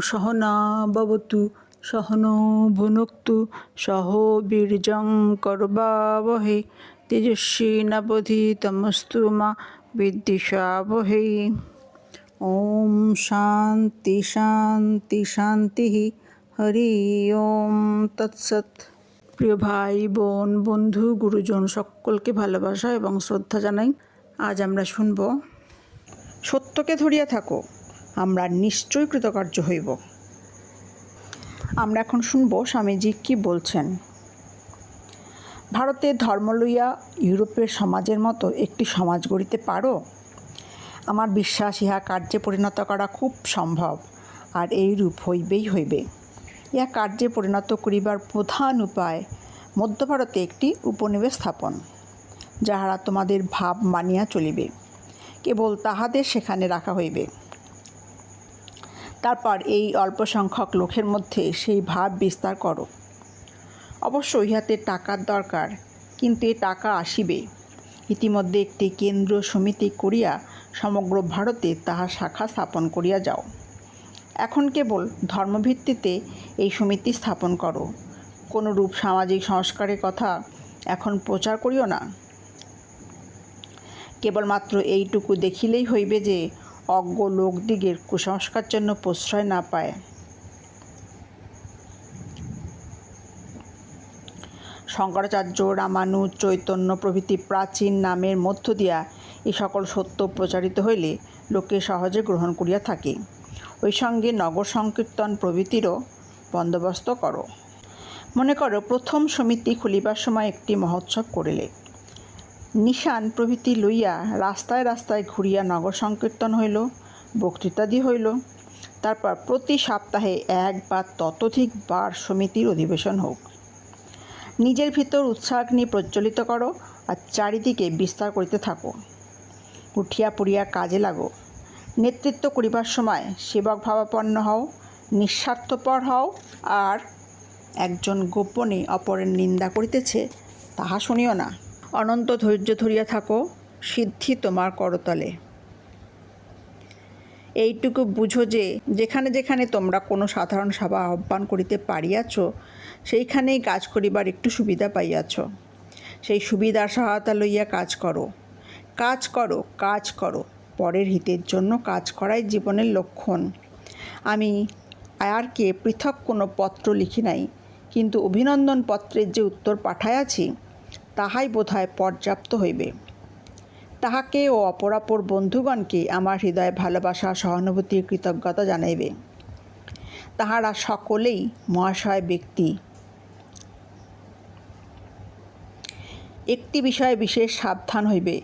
সহনা ভবতু, সহনো ভুনক্তু, সহ বীর্যং করবাবহে তেজস্বী নবধিতমস্তু মা বিদ্বিষাবহে ওম শান্তি শান্তি শান্তি হরি ওম তৎসৎ। প্রিয় ভাই, বোন, বন্ধু, গুরুজন সকলকে ভালোবাসা এবং শ্রদ্ধা জানাই। আজ আমরা শুনব, সত্যকে ধরিয়া থাকো। আমরা নিশ্চয়ই কৃতকার্য হইব। আমরা এখন শুনব স্বামীজি কি বলছেন। ভারতে ধর্ম লইয়া ইউরোপের সমাজের মতো একটি সমাজ গড়িতে পারো? আমার বিশ্বাস, ইহা কার্যে পরিণত করা খুব সম্ভব, আর এই রূপ হইবেই হইবে। ইহা কার্যে পরিণত করিবার প্রধান উপায় মধ্য ভারতে একটি উপনিবেশ স্থাপন, যাহারা তোমাদের ভাব মানিয়া চলিবে। কেবল তাহাদের সেখানে রাখা হইবে। তারপর এই অল্প সংখ্যক লোকের মধ্যে সেই ভাব বিস্তার করো। অবশ্য ইহাতে টাকার দরকার, কিন্তু এ টাকা আসিবে। ইতিমধ্যে একটি কেন্দ্র সমিতি করিয়া সমগ্র ভারতে তাহার শাখা স্থাপন করিয়া যাও। এখন কেবল ধর্মভিত্তিতে এই সমিতি স্থাপন করো। কোনো রূপ সামাজিক সংস্কারের কথা এখন প্রচার করিও না। কেবলমাত্র এইটুকু দেখিলেই হইবে যে অজ্ঞ লোকদিগের কুসংস্কার জন্য প্রশ্রয় না পায়। শঙ্করাচার্য রামানুজ চৈতন্য প্রভৃতি প্রাচীন নামের মধ্য দিয়া এ সকল সত্য প্রচারিত হইলে লোকে সহজে গ্রহণ করিয়া থাকে। ওই সঙ্গে নগর সংকীর্তন প্রভৃতিরও বন্দোবস্ত করো। মনে করো প্রথম সমিতি খুলিবার সময় একটি মহোৎসব করিলে। নিশান প্রভৃতি লইয়া রাস্তায় রাস্তায় ঘুরিয়া নগর সংকীর্তন হইল, বক্তৃতাদি হইল। তারপর প্রতি সপ্তাহে এক বা ততোধিক বার সমিতির অধিবেশন হোক। নিজের ভিতর উৎসাহাগ্নি প্রজ্বলিত করো আর চারিদিকে বিস্তার করিতে থাকো। উঠিয়া পড়িয়া কাজে লাগো। নেতৃত্ব করিবার সময় সেবক ভাবাপন্ন হও, নিঃস্বার্থপর হও আর একজন গোপনে অপরের নিন্দা করিতেছে তাহা শুনিও না। অনন্ত ধৈর্য ধরিয়া থাকো, সিদ্ধি তোমার করতলে। এইটুকু বুঝো যে, যেখানে যেখানে তোমরা কোনো সাধারণ সভা আহ্বান করিতে পারিয়াছ, সেইখানেই কাজ করিবার একটু সুবিধা পাইয়াছ। সেই সুবিধার সহায়তা লইয়া কাজ করো। কাজ করো কাজ করো, পরের হিতের জন্য কাজ করাই জীবনের লক্ষণ। আমি আয়ারকে পৃথক কোনো পত্র লিখি নাই, কিন্তু অভিনন্দন পত্রের যে উত্তর পাঠাইয়াছি তাহাই বোধহয় পর্যাপ্ত হইবে। তাহাকে ও অপরাপর বন্ধুগণকে আমার হৃদয়ে ভালোবাসা সহানুভূতি কৃতজ্ঞতা জানাইবে। তাহারা সকলেই মহাশয় ব্যক্তি। একটি বিষয়ে বিশেষ সাবধান হইবে।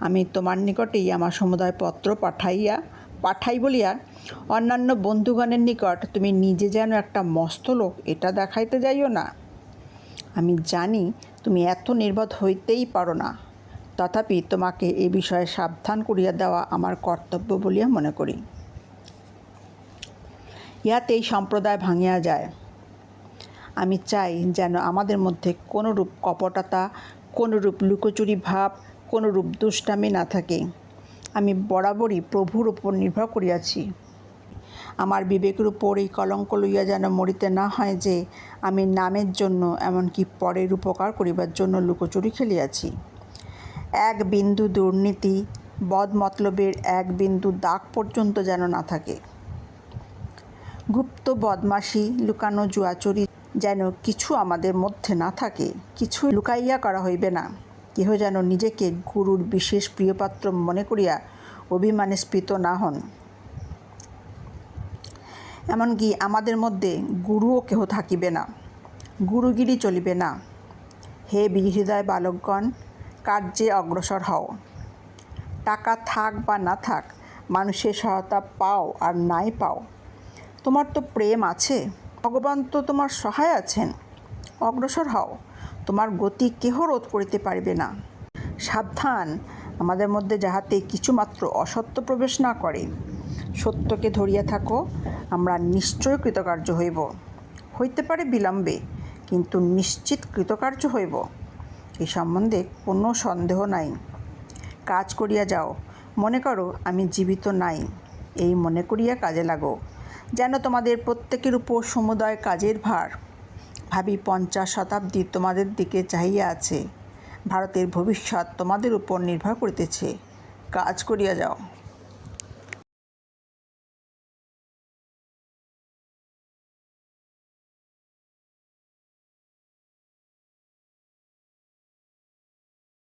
আমি তোমার নিকটেই আমার সমুদায় পত্র পাঠাইয়া, পাঠাই বলিয়া অন্যান্য বন্ধুগণের নিকট তুমি নিজে যেন একটা মস্ত লোক, এটা দেখাইতে যাইও না। আমি জানি তুমি এত নির্বোধ হইতেই পারো না। তথাপি তোমাকে এ বিষয়ে সাবধান করিয়া দেওয়া আমার কর্তব্য বলিয়া মনে করি। ইহাতে এই সম্প্রদায় ভাঙিয়া যায়। আমি চাই যেন আমাদের মধ্যে কোনো রূপ কপটতা কোনো রূপ লুকোচুরি ভাব কোনো রূপ দুষ্টামি না থাকে। আমি বরাবরই প্রভুর উপর নির্ভর করিয়াছি। আমার বিবেকের উপর এই কলঙ্ক লইয়া যেন মরিতে না হয় যে, আমি নামের জন্য, এমনকি পরের উপকার করিবার জন্য লুকোচুরি খেলিয়াছি। এক বিন্দু দুর্নীতি বদ মতলবের এক বিন্দু দাগ পর্যন্ত যেন না থাকে। গুপ্ত বদমাসি লুকানো জুয়াচুরি যেন কিছু আমাদের মধ্যে না থাকে, কিছু লুকাইয়া করা হইবে না। কেহ যেন নিজেকে গুরুর বিশেষ প্রিয়পাত্র মনে করিয়া অভিমানে স্ফীত না হন। এমনকি আমাদের মধ্যে গুরুও কেহ থাকিবে না, গুরুগিরি চলিবে না। হে বিহৃদয় বালকগণ কার্যে অগ্রসর হও। টাকা থাক বা না থাক, মানুষের সহায়তা পাও আর নাই পাও। তোমার তো প্রেম আছে, ভগবান তো তোমার সহায় আছেন। অগ্রসর হও, তোমার গতি কেহ রোধ করিতে পারিবে না। সাবধান, আমাদের মধ্যে যাহাতে কিছুমাত্র অসত্য প্রবেশ না করে। সত্যকে ধরিয়া থাকো, আমরা নিশ্চয় কৃতকার্য হইব। হইতে পারে বিলম্বে, কিন্তু নিশ্চিত কৃতকার্য হইব। এ সম্বন্ধে কোনো সন্দেহ নাই। কাজ করিয়া যাও। মনে করো আমি জীবিত নাই। এই মনে করিয়া কাজে লাগো। যেন তোমাদের প্রত্যেকের উপর সমুদয় কাজের ভার। ভাবি পঞ্চাশ শতাব্দী তোমাদের দিকে চাহিয়া আছে। ভারতের ভবিষ্যৎ তোমাদের উপর নির্ভর করিতেছে। কাজ করিয়া যাও।